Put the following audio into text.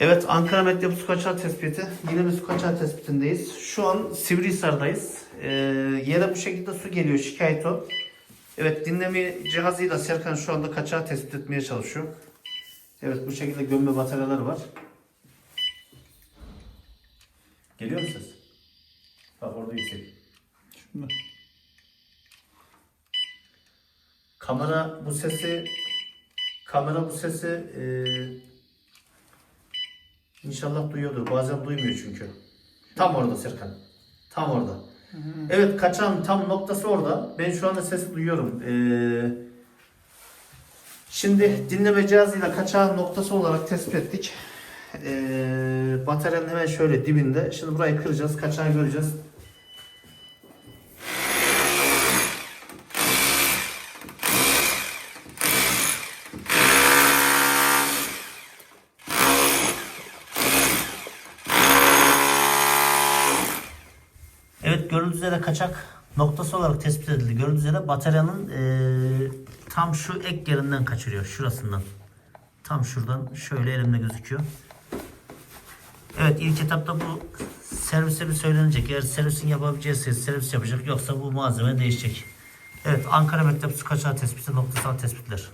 Evet Ankara Medyap su kaçağı tespiti. Yine bir su kaçağı tespitindeyiz. Şu an Sivrihisar'dayız. Ee, yere bu şekilde su geliyor şikayet o. Evet dinleme cihazıyla Serkan şu anda kaçağı tespit etmeye çalışıyor. Evet bu şekilde gömme bataryaları var. Geliyor mu ses? Bak orada yüksek. Şunda. Kamera bu sesi kamera bu sesi eee, inşallah duyuyordur. Bazen duymuyor çünkü. Tam orada Serkan. Tam orada. Evet kaçan tam noktası orada. Ben şu anda sesi duyuyorum. Eee, şimdi dinleme cihazıyla kaçağın noktası olarak tespit ettik. Eee bataryanın hemen şöyle dibinde. Şimdi burayı kıracağız. Kaçağı göreceğiz. Evet gördüğünüz üzere kaçak noktası olarak tespit edildi. Gördüğünüz üzere bataryanın eee, tam şu ek yerinden kaçırıyor. Şurasından. Tam şuradan şöyle elimde gözüküyor. Evet ilk etapta bu servise bir söylenecek. Eğer servisin yapabileceği servis yapacak. Yoksa bu malzeme değişecek. Evet Ankara Mektep Su Kaçağı Tespiti noktasal tespitler.